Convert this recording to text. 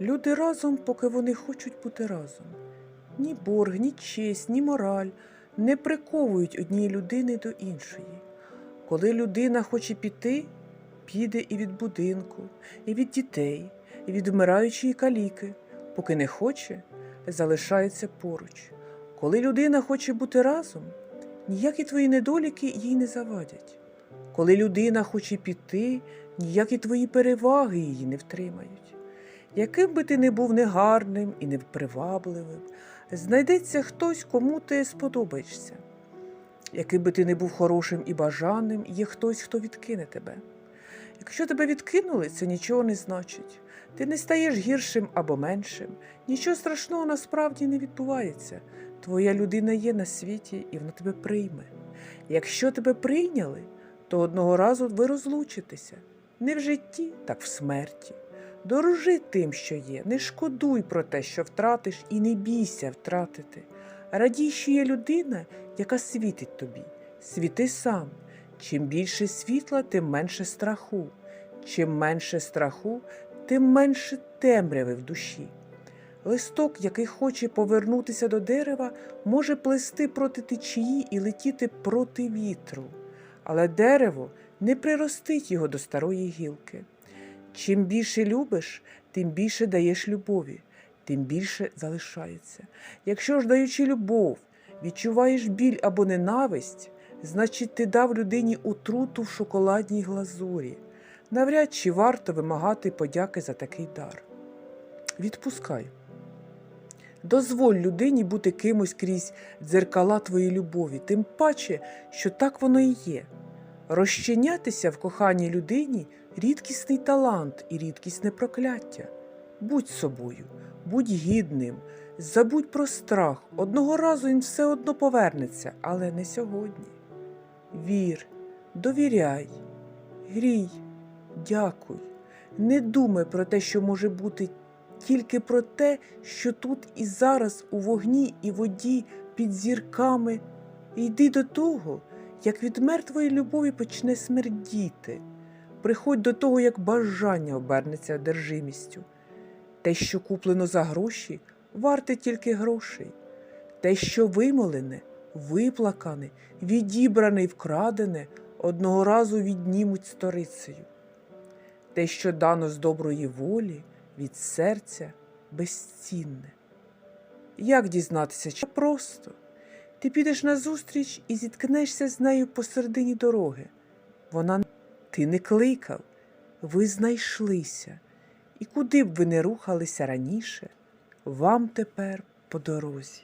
Люди разом, поки вони хочуть бути разом. Ні борг, ні честь, ні мораль не приковують однієї людини до іншої. Коли людина хоче піти, піде і від будинку, і від дітей, і від вмираючої каліки, поки не хоче, залишається поруч. Коли людина хоче бути разом, ніякі твої недоліки їй не завадять. Коли людина хоче піти, ніякі твої переваги її не втримають. Яким би ти не був негарним і непривабливим, знайдеться хтось, кому ти сподобаєшся. Яким би ти не був хорошим і бажаним, є хтось, хто відкине тебе. Якщо тебе відкинули, це нічого не значить. Ти не стаєш гіршим або меншим. Нічого страшного насправді не відбувається. Твоя людина є на світі і вона тебе прийме. Якщо тебе прийняли, то одного разу ви розлучитеся. Не в житті, так в смерті. Дорожи тим, що є, не шкодуй про те, що втратиш, і не бійся втратити. Радій, що є людина, яка світить тобі. Світи сам. Чим більше світла, тим менше страху. Чим менше страху, тим менше темряви в душі. Листок, який хоче повернутися до дерева, може плести проти течії і летіти проти вітру, але дерево не приростить його до старої гілки. Чим більше любиш, тим більше даєш любові, тим більше залишається. Якщо ж даючи любов, відчуваєш біль або ненависть, значить ти дав людині отруту в шоколадній глазурі. Навряд чи варто вимагати подяки за такий дар. Відпускай. Дозволь людині бути кимось крізь дзеркала твоєї любові, тим паче, що так воно і є. Розчинятися в коханій людині рідкісний талант і рідкісне прокляття. Будь собою, будь гідним, забудь про страх. Одного разу він все одно повернеться, але не сьогодні. Вір, довіряй, грій, дякуй. Не думай про те, що може бути, тільки про те, що тут і зараз у вогні і воді під зірками. Йди до того, як від мертвої любові почне смердіти. Приходь до того, як бажання обернеться одержимістю. Те, що куплено за гроші, варте тільки грошей. Те, що вимолене, виплакане, відібране й вкрадене, одного разу віднімуть сторицею. Те, що дано з доброї волі, від серця безцінне. Як дізнатися, чи просто? Ти підеш назустріч і зіткнешся з нею посередині дороги. Вона ти не кликав, ви знайшлися, і куди б ви не рухалися раніше, вам тепер по дорозі.